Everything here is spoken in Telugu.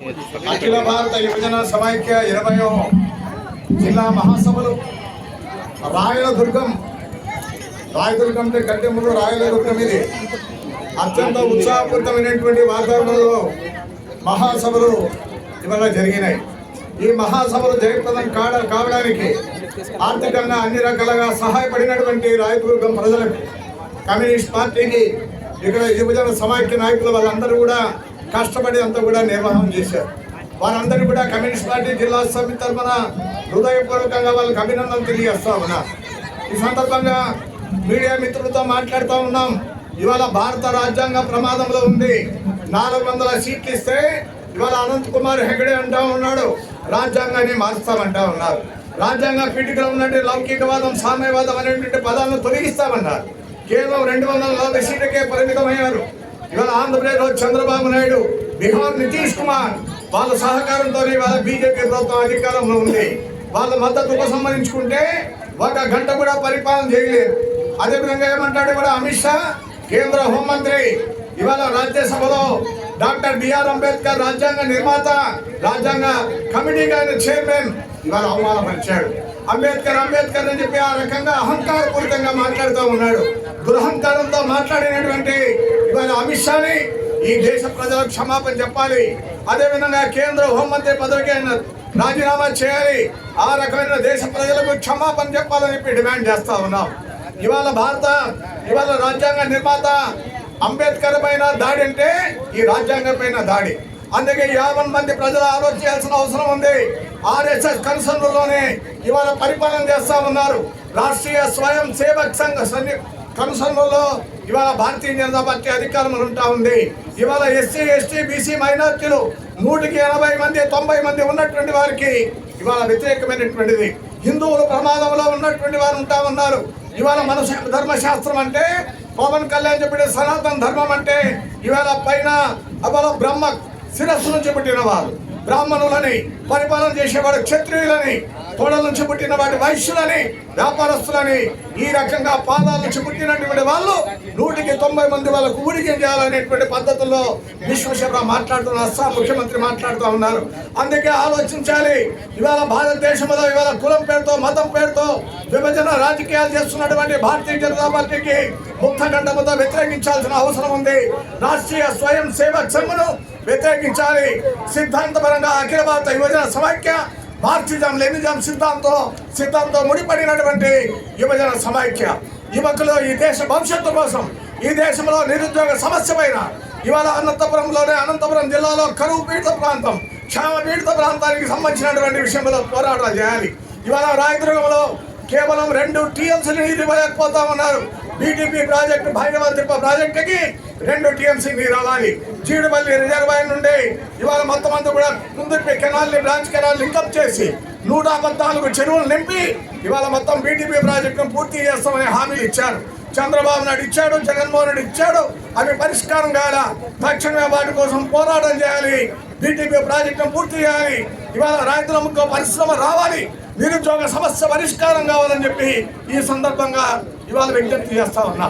అఖిల భారత యువజన సమైక్య ఇరవయో జిల్లా మహాసభలు. రాయలదుర్గం రాయదుర్గం అంటే కంటే ముందు రాయలదుర్గం ఇది. అత్యంత ఉత్సాహపూరితమైనటువంటి వాతావరణంలో మహాసభలు ఇవాళ జరిగినాయి. ఈ మహాసభలు జయప్రదం కాడ కావడానికి ఆర్థికంగా అన్ని రకాలుగా సహాయపడినటువంటి రాయదుర్గం ప్రజలకు కమ్యూనిస్ట్ పార్టీకి ఇక్కడ యువజన సమాఖ్య నాయకులు వాళ్ళందరూ కూడా కష్టపడి అంతా కూడా నిర్వహణ చేశారు. వారందరూ కూడా కమ్యూనిస్ట్ పార్టీ జిల్లా సమితి తరఫున హృదయపూర్వకంగా వాళ్ళకి అభినందనలు తెలియజేస్తా ఉన్నా. ఈ సందర్భంగా మీడియా మిత్రులతో మాట్లాడుతూ ఉన్నాం. ఇవాళ భారత రాజ్యాంగ ప్రమాదంలో ఉంది. నాలుగు వందల సీట్లు ఇస్తే ఇవాళ అనంత్ కుమార్ హెగడే అంటా ఉన్నాడు. రాజ్యాంగాన్ని మారుస్తామంటా ఉన్నారు. రాజ్యాంగ పీఠికలో ఉన్నట్టు లౌకికవాదం సామ్యవాదం అనేటువంటి పదాలను తొలగిస్తామన్నారు. కేవలం రెండు వందల నలభై సీట్లకే పరిమితమయ్యారు. ఇవాళ ఆంధ్రప్రదేశ్లో చంద్రబాబు నాయుడు బీహార్ నితీష్ కుమార్ వాళ్ళ సహకారంతో ఇవాళ బీజేపీ ప్రభుత్వం అధికారంలో ఉంది. వాళ్ళ మద్దతు ఉపసంహరించుకుంటే ఒక గంట కూడా పరిపాలన చేయలేదు. అదేవిధంగా ఏమంటాడు కూడా అమిత్ షా? కేంద్ర హోంమంత్రి. ఇవాళ రాజ్యసభలో డాక్టర్ బిఆర్ అంబేద్కర్ రాజ్యాంగ నిర్మాత రాజ్యాంగ కమిటీగా ఆయన చైర్మన్ ఇవాళ అవమానపరిచాడు అంబేద్కర్ అంబేద్కర్ అని చెప్పి ఆ రకంగా అహంకారపూరితంగా మాట్లాడుతూ ఉన్నాడు. దురహంకారంతో మాట్లాడినటువంటి ఇవాళ అమిత్ షాని ఈ దేశ ప్రజలకు క్షమాపణ చెప్పాలి. అదేవిధంగా కేంద్ర హోంమంత్రి పదవికి ఆయన రాజీనామా చేయాలి. ఆ రకమైన దేశ ప్రజలకు క్షమాపణ చెప్పాలని చెప్పి డిమాండ్ చేస్తా ఉన్నాం. ఇవాళ భారత ఇవాళ రాజ్యాంగ నిర్మాత అంబేద్కర్ పైన దాడి అంటే ఈ రాజ్యాంగం పైన దాడి. అందుకే యాభై మంది ప్రజలు ఆలోచించాల్సిన అవసరం ఉంది. ఆర్ఎస్ఎస్ కన్సర్న్లోనే ఇవాళ పరిపాలన చేస్తా ఉన్నారు. రాష్ట్రీయ స్వయం సేవక్ సంఘ సన్ని ఇవాళ భారతీయ జనతా పార్టీ అధికారంలో ఉంటా ఉంది. ఇవాళ ఎస్సీ ఎస్టీ బీసీ మైనార్టీలు నూటికి ఎనభై మంది తొంభై మంది ఉన్నటువంటి వారికి ఇవాళ వ్యతిరేకమైనటువంటిది. హిందువులు ప్రమాదంలో ఉన్నటువంటి వారు ఉంటా ఉన్నారు. ఇవాళ మన ధర్మశాస్త్రం అంటే పవన్ కళ్యాణ్ చెప్పిన సనాతన ధర్మం అంటే ఇవాళ పైన అవాళ బ్రహ్మ శిరస్సు నుంచి పుట్టిన వారు. బ్రాహ్మణులని పరిపాలన చేసేవాడు క్షత్రియులని తోడల నుంచి పుట్టిన వాటి వైశ్యులని వ్యాపారస్తులని ఈ రకంగా పాదాల నుంచి పుట్టినటువంటి వాళ్ళు నూటికి తొంభై మంది వాళ్ళకు ఊడికి చేయాలనేటువంటి పద్ధతుల్లో విశ్వశర్మ మాట్లాడుతున్న అస్సాం ముఖ్యమంత్రి మాట్లాడుతూ ఉన్నారు. అందుకే ఆలోచించాలి. ఇవాళ భారతదేశంలో ఇవాళ కులం పేరుతో మతం పేరుతో విభజన రాజకీయాలు చేస్తున్నటువంటి భారతీయ జనతా పార్టీకి ముక్తఖండముతో వ్యతిరేకించాల్సిన అవసరం ఉంది. రాష్ట్రీయ స్వయం సేవక్ సంఘను వ్యతిరేకించాలి. సిద్ధాంతపరంగా అఖిల భారత యువజన సమైక్య మార్క్సిజం లెనిజం సిద్ధాంతం సిద్ధాంతం ముడిపడినటువంటి యువజన సమైక్య. యువకులు ఈ దేశ భవిష్యత్తు కోసం ఈ దేశంలో నిరుద్యోగ సమస్య పైన ఇవాళ అనంతపురంలోనే అనంతపురం జిల్లాలో కరువు పీడిత ప్రాంతం క్షామ పీడిత ప్రాంతానికి సంబంధించినటువంటి విషయంలో పోరాటాలు చేయాలి. ఇవాళ రాయదుర్గంలో కేవలం రెండు టీఎంసీలు నీరు ఇవ్వలేకపోతా ఉన్నారు బీటీపీ ప్రాజెక్టు భైరవ తిప్ప ప్రాజెక్టుకి రెండు టీఎంసీ నీరు రావాలి చీడుపల్లి రిజర్వాయర్ నుండి ఇవాళ మొత్తం అంతా కూడా ముందు కెనాల్ని బ్రాంచ్ కెనాల్ లింకప్ చేసి నూట పద్నాలుగు చెరువులు నింపి ఇవాళ మొత్తం బీటీపీ ప్రాజెక్టును పూర్తి చేస్తామని హామీలు ఇచ్చారు. చంద్రబాబు నాయుడు ఇచ్చాడు జగన్మోహన్ రెడ్డి ఇచ్చాడు. అవి పరిష్కారం కావాలా తక్షణమే వాటి కోసం పోరాటం చేయాలి. బీటీపీ ప్రాజెక్టును పూర్తి చేయాలి. ఇవాళ రైతులకు పరిశ్రమ రావాలి. నిరుద్యోగ సమస్య పరిష్కారం కావాలని చెప్పి ఈ సందర్భంగా ఇవాళ విజ్ఞప్తి చేస్తా ఉన్నా.